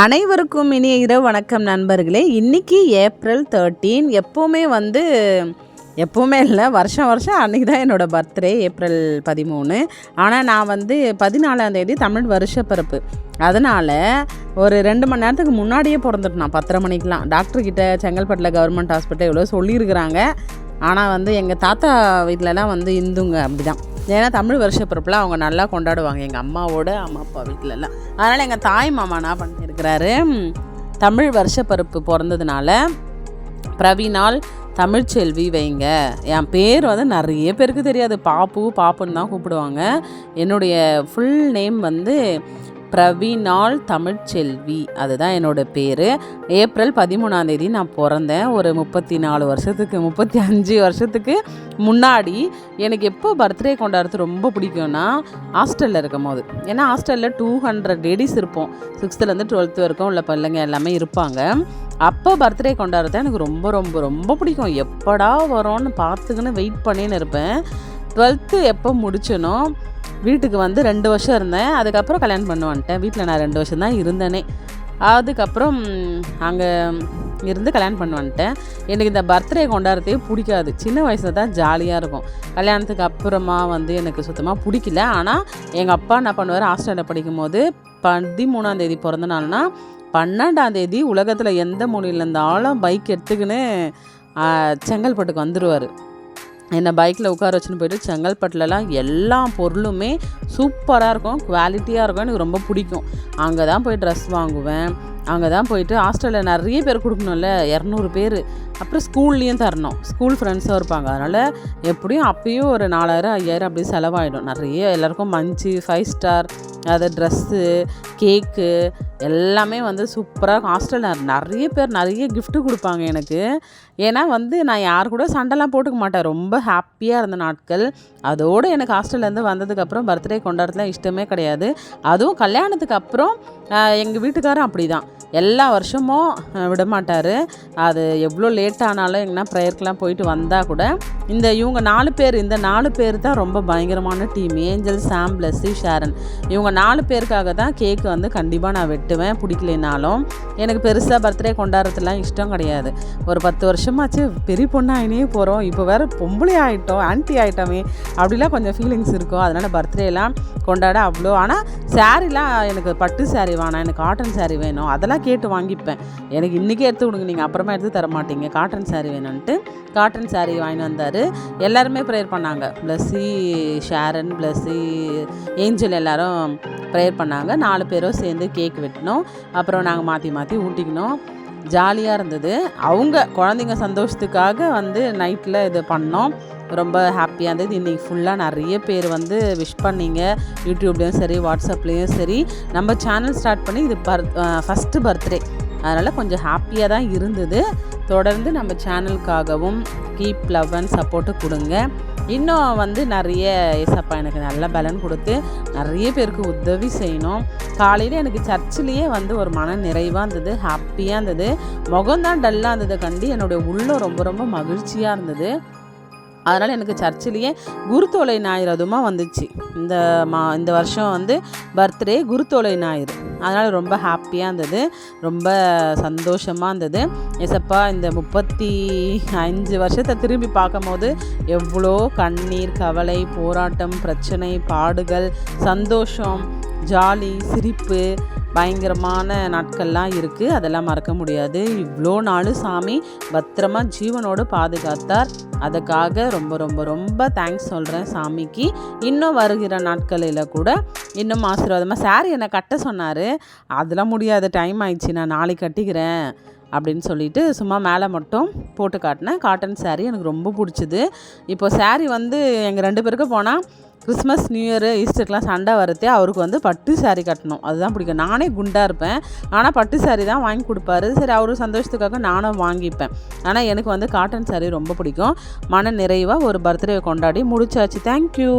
அனைவருக்கும் இனிய இரவு வணக்கம் நண்பர்களே. இன்றைக்கி ஏப்ரல் தேர்ட்டீன் எப்போவுமே வந்து எப்போவுமே இல்லை வருஷம் வருஷம் அன்றைக்கி தான் என்னோடய பர்த்டே ஏப்ரல் பதிமூணு. ஆனால் நான் வந்து பதினாலாம் தேதி தமிழ் வருஷப்பிறப்பு. அதனால் ஒரு ரெண்டு மணி நேரத்துக்கு முன்னாடியே பிறந்துட்டு நான். பத்தரை மணிக்கெலாம் டாக்டர்கிட்ட செங்கல்பட்டில் கவர்மெண்ட் ஹாஸ்பிட்டல் எவ்வளோ சொல்லியிருக்கிறாங்க. ஆனால் வந்து எங்கள் தாத்தா வீட்டிலலாம் வந்து இந்துங்க அப்படி தான் ஏன்னா தமிழ் வருஷ அவங்க நல்லா கொண்டாடுவாங்க. எங்கள் அம்மாவோட அம்மா அப்பா வீட்டிலலாம் அதனால் எங்கள் தாய் மாமா என்ன பண்ணி இருக்கிறாரு தமிழ் வருஷப்பருப்பு பிறந்ததுனால பிரவீனால் தமிழ்ச்செல்வி வைங்க. என் பேர் வந்து நிறைய பேருக்கு தெரியாது. பாப்பு பாப்புன்னு தான் கூப்பிடுவாங்க. என்னுடைய ஃபுல் நேம் வந்து பிரவீனால் தமிழ்ச்செல்வி. அதுதான் என்னோடய பேர். ஏப்ரல் பதிமூணாம் தேதி நான் பிறந்தேன். ஒரு முப்பத்தி நாலு வருஷத்துக்கு முப்பத்தி அஞ்சு வருஷத்துக்கு முன்னாடி எனக்கு எப்போ பர்த்டே கொண்டாடுறது ரொம்ப பிடிக்கும்னா ஹாஸ்டலில் இருக்கும் போது ஏன்னா ஹாஸ்டலில் டூ ஹண்ட்ரட் லேடிஸ் இருப்போம். சிக்ஸ்த்துலேருந்து டுவெல்த்து வரைக்கும் உள்ள பிள்ளைங்க எல்லாமே இருப்பாங்க. அப்போ பர்த்டே கொண்டாடுறது எனக்கு ரொம்ப ரொம்ப ரொம்ப பிடிக்கும். எப்படா வரோன்னு பார்த்துக்கின்னு வெயிட் பண்ணின்னு இருப்பேன். டுவெல்த்து எப்போ முடிச்சனோ வீட்டுக்கு வந்து ரெண்டு வருஷம் இருந்தேன். அதுக்கப்புறம் கல்யாணம் பண்ண வந்துட்டேன் வீட்டில் நான் ரெண்டு வருஷம் தான் இருந்தேனே. அதுக்கப்புறம் அங்கே இருந்து கல்யாணம் பண்ண வந்துட்டேன் எனக்கு இந்த பர்த்டே கொண்டாடுறதே பிடிக்காது. சின்ன வயசில் தான் ஜாலியாக இருக்கும். கல்யாணத்துக்கு அப்புறமா வந்து எனக்கு சுத்தமாக பிடிக்கல. ஆனால் எங்கள் அப்பா என்ன பண்ணுவார்? ஹாஸ்டலில் படிக்கும்போது பதிமூணாம் தேதி பிறந்த நாள்னா பன்னெண்டாம் தேதி உலகத்தில் எந்த மொழியில் இருந்தாலும் பைக் எடுத்துக்கின்னு செங்கல்பட்டுக்கு வந்துடுவார் என்னை பைக்கில் உட்கார வச்சுன்னு போயிட்டு செங்கல்பட்டுலலாம் எல்லா பொருளுமே சூப்பராக இருக்கும் குவாலிட்டியாக இருக்கும் எனக்கு ரொம்ப பிடிக்கும். அங்கே தான் போய் ட்ரெஸ் வாங்குவேன். அங்கே தான் போயிட்டு ஹாஸ்டலில் நிறைய பேர் கொடுக்கணும்ல இரநூறு பேர். அப்புறம் ஸ்கூல்லேயும் தரணும். ஸ்கூல் ஃப்ரெண்ட்ஸும் இருப்பாங்க. அதனால் எப்படியும் அப்பயும் ஒரு நாலாயிரம் ஐயாயிரம் அப்படியே செலவாயிடும். நிறைய எல்லாருக்கும் மஞ்சு ஃபைவ் ஸ்டார் அது ட்ரெஸ்ஸு கேக்கு எல்லாமே வந்து சூப்பராக ஹாஸ்டலில் நிறைய பேர் நிறைய கிஃப்ட்டு கொடுப்பாங்க எனக்கு. ஏன்னா வந்து நான் யார் கூட சண்டைலாம் போட்டுக்க மாட்டேன். ரொம்ப ஹாப்பியாக இருந்த நாட்கள். அதோடு எனக்கு ஹாஸ்டல்லேருந்து வந்ததுக்கப்புறம் பர்த்டே கொண்டாடுறதுலாம் இஷ்டமே கிடையாது. அதுவும் கல்யாணத்துக்கு அப்புறம் எங்கள் வீட்டுக்காரரும் அப்படி தான் எல்லா வருஷமும் விடமாட்டார். விட மாட்டார் அது எவ்வளோ லேட் ஆனாலும் எங்கன்னா ப்ரேயருக்கெலாம் போயிட்டு வந்தால் கூட இந்த இவங்க நாலு பேர் இந்த நாலு பேர் தான் ரொம்ப பயங்கரமான team Angel Sam Blessy Sharon. இவங்க நாலு பேருக்காக தான் கேக்கு வந்து கண்டிப்பாக நான் வெட்டுவேன் பிடிக்கலைனாலும் எனக்கு பெருசாக பர்த்டே கொண்டாடுறதுலாம் இஷ்டம் கிடையாது. ஒரு பத்து வருஷமாச்சு பெரிய பொண்ணாயினே போகிறோம் இப்போ வேறு பொம்பளை ஆகிட்டோம் ஆன்ட்டி ஆகிட்டோமே அப்படிலாம் கொஞ்சம் ஃபீலிங்ஸ் இருக்கும். அதனால் பர்த்டேலாம் கொண்டாட அவ்வளோ. ஆனால் சாரீலாம் எனக்கு பட்டு saree வேணாம் எனக்கு காட்டன் saree வேணும். அதெல்லாம் கேட்டு வாங்கிப்பேன். எனக்கு இன்றைக்கே எடுத்து கொடுங்க. நீங்கள் அப்புறமா எடுத்து தர மாட்டீங்க காட்டன் saree வேணும்ன்ட்டு. காட்டன் saree வாங்கிட்டு வந்தார். எல்லாருமே ப்ரேயர் பண்ணாங்க. ப்ளஸ்ஸி ஷேரன் ப்ளஸ்ஸி ஏஞ்சல் எல்லாரும் ப்ரேயர் பண்ணாங்க. நாலு பேரும் சேர்ந்து கேக் வெட்டினோம். அப்புறம் நாங்கள் மாற்றி மாற்றி ஊட்டிக்கினோம். ஜாலியாக இருந்தது. அவங்க குழந்தைங்க சந்தோஷத்துக்காக வந்து நைட்டில் இது பண்ணோம். ரொம்ப ஹாப்பியாக இருந்தது. இன்றைக்கி ஃபுல்லாக நிறைய பேர் வந்து விஷ் பண்ணீங்க. யூடியூப்லேயும் சரி வாட்ஸ்அப்லேயும் சரி. நம்ம சேனல் ஸ்டார்ட் பண்ணி இது பர் ஃபஸ்ட்டு பர்த்டே அதனால் கொஞ்சம் ஹாப்பியாக தான் இருந்தது. தொடர்ந்து நம்ம சேனலுக்காகவும் கீப் லவ் அண்ட் சப்போர்ட்டு கொடுங்க. இன்னும் வந்து நிறைய ஏசப்பா எனக்கு நல்ல பலன் கொடுத்து நிறைய பேருக்கு உதவி செய்யணும். காலையில் எனக்கு சர்ச்சிலேயே வந்து ஒரு மன நிறைவாக இருந்தது ஹாப்பியாக இருந்தது. முகம்தான் டல்லாக இருந்தது கண்டி என்னுடைய உள்ளம் ரொம்ப ரொம்ப மகிழ்ச்சியாக இருந்தது. அதனால் எனக்கு சர்ச்சிலேயே குருத்தோலை ஞாயிறு அதுமா வந்துச்சு. இந்த மா இந்த வருஷம் வந்து பர்த்டே குருத்தோலை ஞாயிறு. அதனால் ரொம்ப ஹாப்பியாக இருந்தது. ரொம்ப சந்தோஷமாக இருந்தது. எசப்பா இந்த முப்பத்தி அஞ்சு வருஷத்தை திரும்பி பார்க்கும்போது எவ்வளோ கண்ணீர் கவலை போராட்டம் பிரச்சனை பாடுகள் சந்தோஷம் ஜாலி சிரிப்பு பயங்கரமான நாட்கள்லாம் இருக்குது அதெல்லாம் மறக்க முடியாது. இவ்வளோ நாள் சாமி பத்திரமா ஜீவனோடு பாதுகாத்தார். அதுக்காக ரொம்ப ரொம்ப ரொம்ப தேங்க்ஸ் சொல்கிறேன் சாமிக்கு. இன்னும் வருகிற நாட்களில் கூட இன்னும் ஆசீர்வாதமாக சார் என்னை கட்ட சொன்னார். அதெல்லாம் முடியாது. டைம் ஆயிடுச்சு. நான் நாளைக்கு கட்டிக்கிறேன். அப்படின்னு சொல்லிட்டு சும்மா மேலே மட்டும் போட்டு காட்டினேன். காட்டன் saree எனக்கு ரொம்ப பிடிச்சிது. இப்போ saree வந்து எங்கள் ரெண்டு பேருக்கு போனால் கிறிஸ்மஸ் நியூ இயர் ஈஸ்டர்க்கெலாம் சண்டை வரதே அவருக்கு வந்து பட்டு saree கட்டணும். அதுதான் பிடிக்கும். நானே குண்டாக இருப்பேன். ஆனால் பட்டு saree தான் வாங்கி கொடுப்பாரு. சரி அவர் சந்தோஷத்துக்காக நானும் வாங்கிப்பேன். ஆனால் எனக்கு வந்து காட்டன் saree ரொம்ப பிடிக்கும். மன நிறைவாக ஒரு பர்த்டே கொண்டாடி முடிச்சாச்சு. தேங்க்யூ